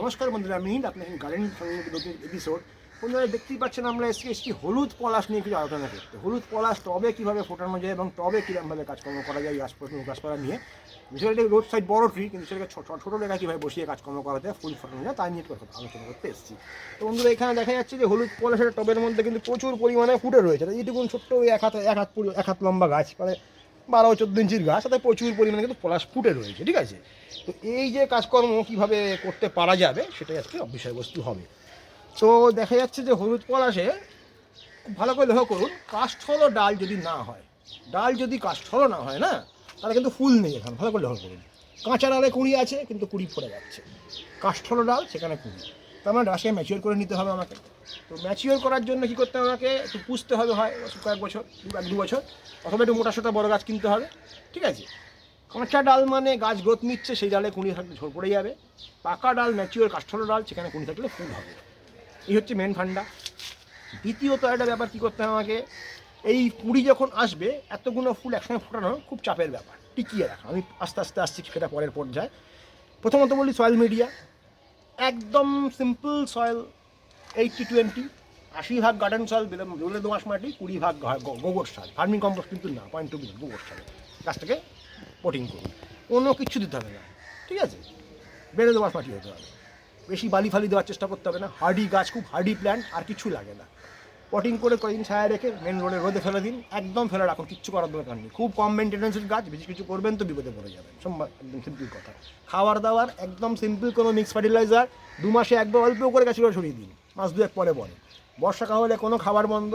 নমস্কার বন্ধুরা, আমি আপনি এখন গার্ডেন সঙ্গে নতুন এপিসোড বন্ধুরা, দেখতেই পাচ্ছেন আমরা এসে এসেছি হলুদ পলাশ নিয়ে কিছু আলোচনা করতে। হলুদ পলাশ টবে কীভাবে ফোটানো যায় এবং টবে কীরকমভাবে কাজকর্ম করা যায় গাছপালা গাছপালা নিয়ে। বিষয়টা রোড সাইড বড় ট্রি কিন্তু সেটাকে ছোটো ছোটো লেখা কীভাবে বসিয়ে কাজকর্ম করা যায়, ফুল ফোটানো যায় তাই নিয়ে আলোচনা করতে এসেছি। তো বন্ধুরা, এখানে দেখা যাচ্ছে যে হলুদ পলাশের টবের মধ্যে কিন্তু প্রচুর পরিমাণে ফুটে রয়েছে। এইটুকুন ছোট্ট এক হাত এক হাত এক হাত লম্বা গাছ মানে বারো চোদ্দ ইঞ্চির গাছ, তাতে প্রচুর পরিমাণে কিন্তু পলাশ ফুটে রয়েছে, ঠিক আছে? তো এই যে কাজকর্ম কীভাবে করতে পারা যাবে, সেটাই আজকে বিষয়বস্তু হবে। তো দেখা যাচ্ছে যে হলুদ পলাশে ভালো করে লক্ষ্য করুন কাষ্ঠল ডাল যদি না হয়, ডাল যদি কাষ্ঠল না হয় না, তাহলে কিন্তু ফুল নেই এখানে, ভালো করে লক্ষ্য করুন। কাঁচা ডালে কুড়ি আছে, কিন্তু কুড়ি পড়ে যাচ্ছে। কাষ্ঠল ডাল, সেখানে কুড়ি। তার মানে ডাসকে ম্যাচিওর করে নিতে হবে আমাকে। তো ম্যাচিওর করার জন্য কী করতে হবে আমাকে? একটু পুষতে হবে হয় কয়েক বছর এক দু বছর। অথবা একটু মোটা সোটা বড় গাছ কিনতে হবে, ঠিক আছে? কাঁচা ডাল মানে গাছ গ্রোথ নিচ্ছে, সেই ডালে কুঁড়ি থাকলে ঝোল পড়ে যাবে। পাকা ডাল ম্যাচিওর কাষ্ঠল ডাল, সেখানে কুঁড়ি থাকলে ফুল হবে। এই হচ্ছে মেন ফান্ডা দ্বিতীয়ত একটা ব্যাপার কী করতে হবে আমাকে? এই কুড়ি যখন আসবে, এতগুলো ফুল একসঙ্গে ফোটানো খুব চাপের ব্যাপার। টিকিয়ে রাখা। আমি আস্তে আস্তে আসছি, সেটা পরের পর্যায়ে। প্রথমত বলি সয়েল মিডিয়া একদম সিম্পল সয়েল এইটটি টোয়েন্টি আশি ভাগ গার্ডেন সয়েল বেলে দোঁয়াশ মাটি কুড়ি ভাগ গোবর সার। ফার্মিং কম্পোস্ট কিন্তু না পয়েন্ট টু গোবর সার। গাছটাকে পটিং করুন। অন্য কিছু দিতে হবে না। ঠিক আছে? বেলে দোঁয়াশ মাটি হতে হবে। বেশি বালি ফালি দেওয়ার চেষ্টা করতে হবে না। হার্ডি গাছ, খুব হার্ডি প্ল্যান্ট আর কিছু লাগে না। পটিং করে কয়েকদিন ছায়া রেখে মেন রোডে রোদে ফেলে দিন, একদম ফেলে রাখুন, কিচ্ছু করার দরকার নেই। খুব কম মেনটেন্সের গাছ বেশি কিছু করবেন তো বিপদে পড়ে সোমবার একদম সিম্পল কথা। খাবার দাবার একদম সিম্পল কোনো মিক্স ফার্টিলাইজার দু মাসে একবার অল্প করে গাছগুলো ছড়িয়ে দিন, মাস দুয়েক পরে পরে। বর্ষাকাল হলে কোনো খাবার বন্ধ।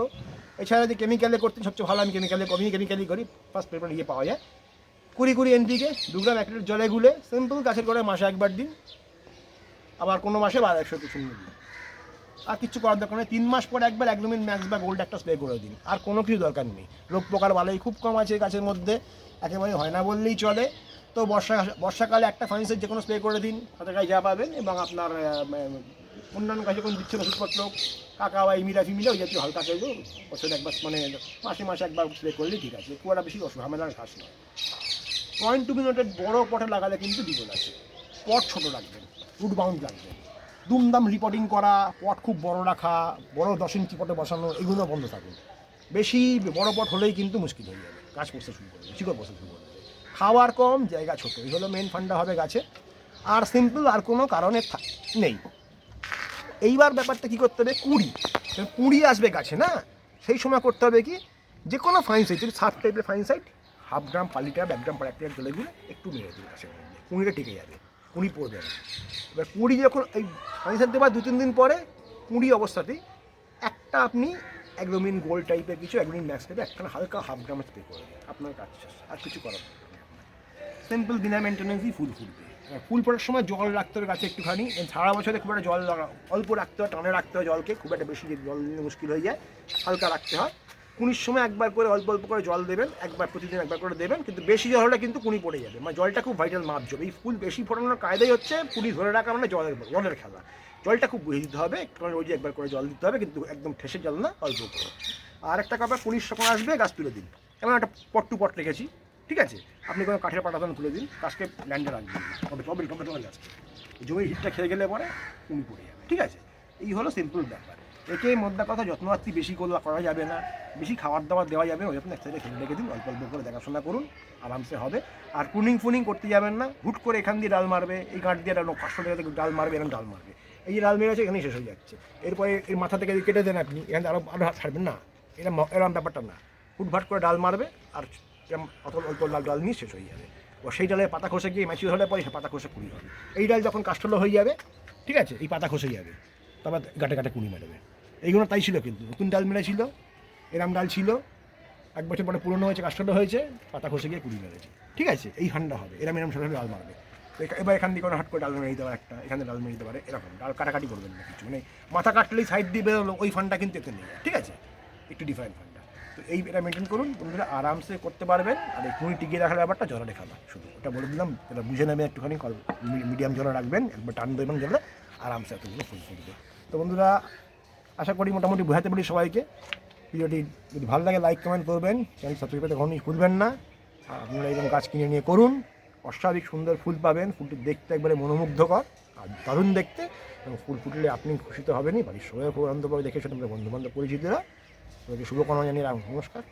এছাড়া যদি কেমিক্যালে করতে সবচেয়ে ভালো আমি কেমিক্যালে কমি কেমিক্যালি করি ফার্স্ট পেপার ইয়ে পাওয়া যায়। কুড়ি কুড়ি এনপিকে দু গ্রাম এক লিটার জলে গুলে সিম্পল গাছের করে মাসে একবার দিন। আবার কোনো মাসে বারো একশো কিছু দিন। আর কিছু করার দরকার নেই। তিন মাস পরে একবার একদমিন ম্যাক্স বা গোল্ড একটা স্প্রে করে দিন। আর কোনো কিছু দরকার নেই। রোগ পোকার বালাই খুব কম আছে গাছের মধ্যে। একেবারে হয় না বললেই চলে। তো বর্ষা, বর্ষাকালে একটা ফাইন্সের যে কোনো স্প্রে করে দিন। তাতে গায়ে যা পাবেন এবং আপনার অন্যান্য গাছে কোনো দিচ্ছেন ওষুধপত্র কাকা বা ইমিরা ফিমিরা ওই জাতীয় হালকা খেলব বছরে একবার মানে মাসে মাসে একবার স্প্রে করলেই ঠিক আছে। খুব বেশি অসুবিধা ঝামেলার ঘাস নয় পয়েন্ট টু মিনিটের বড় পটে লাগালে কিন্তু বিপদ আছে। পট ছোট রাখবেন রুট বাউন্ড রাখবেন। দুমদাম রিপোর্টিং করা, পট খুব বড় রাখা, বড় দশ ইঞ্চি পটে বসানো, এগুলো বন্ধ থাকুন। বেশি বড় পট হলেই কিন্তু মুশকিল হয়ে যাবে গাছ পড়তে শুরু করবে শিকড় পড়তে শুরু করবে। খাওয়ার কম, জায়গা ছোট, এই হলো মেন ফান্ডা হবে গাছে। আর সিম্পল আর কোনো কারণে নেই। এইবার ব্যাপারটা কি করতে হবে? কুড়ি। কুড়ি আসবে গাছে, না? সেই সময় করতে হবে কি? যে কোনো ফাইন সাইট যদি সাত টাইপের ফাইন সাইট হাফ গ্রাম পালিটা এক গ্রাম পার এক জলে দিলে একটু মেরে দিন গাছের মধ্যে। কুড়িটা টিকে যাবে। কুড়ি পড়বে না এবার কুড়ি যখন এই সাইট দেওয়ার দু তিন দিন পরে, কুড়ি অবস্থাতেই একটা আপনি একদমিন গোল টাইপের কিছু একদমিন ম্যাক্স টাইপের একটা হালকা হাফ গ্রামে স্প্রে করে আপনার কাজ শেষ। আর কিছু করার সিম্পল বিনা মেনটেন্যান্সই ফুল আর ফুল ফোটার সময় জল রাখতে হবে গাছে একটুখানি। সারা বছরে খুব একটা জল অল্প রাখতে হয়, টানে রাখতে হয় জলকে। খুব একটা বেশি জল দিলে মুশকিল হয়ে যায়, হালকা রাখতে হয়। কুনির সময় একবার করে অল্প অল্প করে জল দেবেন, একবার প্রতিদিন একবার করে দেবেন, কিন্তু বেশি জল হলে কিন্তু কুনি পড়ে যাবে। মানে জলটা খুব ভাইটাল মাপ যাবে এই ফুল বেশি ফোটানোর কায়দাই হচ্ছে কুনি ধরে রাখা মানে জলের জলের খেলা। জলটা খুব বেশি দিতে হবে, কারণ রোজ একবার করে জল দিতে হবে, কিন্তু একদম ঠেসে জল না, অল্প করে। আর একটা কাপড় কুনির যখন আসবে, গাছ তুলে দিন। এমন একটা পট টু পট রেখেছি, ঠিক আছে? আপনি কোনো কাঠের পাটাতন তুলে দিন, গাছকে ল্যান্ডে রাখবেন তবে তবে তবে তবে গাছকে জমি হিটটা খেয়ে গেলে পরে কুনি পড়ে যাবে, ঠিক আছে? এই হলো সিম্পল ব্যাপার। একে মধ্যে কথা যত্নবার্তি বেশি করলে করা যাবে না। বেশি খাবার দাবার দেওয়া যাবে ওই আপনি এক সাইডে ফেলে রেখে দিন, অল্প অল্প করে দেখাশোনা করুন, আরামসে হবে। আর কুনিং ফুনিং করতে যাবেন না, হুট করে এখান দিয়ে ডাল মারবে, এই গাঁট দিয়ে ডাল, পাঁচশো টাকা থেকে ডাল মারবে, এরকম ডাল মারবে। এই যে ডাল মেরেছে, এখানেই শেষ হয়ে যাচ্ছে। এরপরে এর মাথা থেকে কেটে দেন আপনি, এখানে আরও আরও ছাড়বেন না। এরম এরম ব্যাপারটা না। হুটভাট করে ডাল মারবে, আর অত অল্প ডাল ডাল নিয়ে শেষ হয়ে যাবে। ও সেই ডালের পাতা খসে গিয়ে ম্যাচিউর হলে পরে সে পাতা খসে কুড়ি হবে। এই ডাল যখন কাস্টল হয়ে যাবে, ঠিক আছে, এই পাতা খসে যাবে। তারপর গাটে গাটে কুড়ি মারবে। এইগুলো তাই ছিল কিন্তু, নতুন ডাল মেরেছিল এরম ডাল ছিল। এক বছর পরে পুরনো হয়েছে কাস্টল হয়েছে, পাতা খসে গিয়ে কুড়ি মেরেছে। ঠিক আছে, এই ঠান্ডা হবে, এরম এরম সাথে ডাল মারবে। এবার এখান দিয়ে কোনো হাট করে ডাল মেরে দিতে পারে একটা, এখানে ডাল মেরে দিতে পারে, এরকম। ডাল কাটাকাটি করবেন না কিছু। মানে মাথা কাটলেই সাইড দিয়ে বেরোলো, ওই ফান্ডটা কিন্তু এতে নেই। ঠিক আছে, একটু ডিফারেন্ট ফান্ডা। তো এই এটা মেনটেন করুন, বন্ধুরা আরামসে করতে পারবেন। আর এই কুড়ি টিকিয়ে রাখার ব্যাপারটা জলে রেখা না শুধু। ওটা বলে দিলাম, এটা বুঝে নেবে একটুখানি মিডিয়াম জলে রাখবেন, একবার টান দেবেন জলে, আরামসে এতগুলো ফুল ফুটবে। তো বন্ধুরা, আশা করি মোটামুটি বোঝাতে পারি সবাইকে। ভিডিওটি যদি ভালো লাগে লাইক কমেন্ট করবেন। চ্যানেল সাবস্ক্রাইব করতে কখনোই ভুলবেন না। আপনারা এরকম গাছ কিনে নিয়ে করুন। অস্বাভাবিক সুন্দর ফুল পাবেন। ফুলটি দেখতে একবারে মনোমুগ্ধকর আর দারুণ দেখতে। এবং ফুল ফুটলে আপনি খুশি তো হবেনই। বাড়ির সবাই খুব আনন্দ পাবে। দেখে শুনে বন্ধু বান্ধব পরিচিতরা। সবাইকে শুভকামনা জানিয়ে নমস্কার।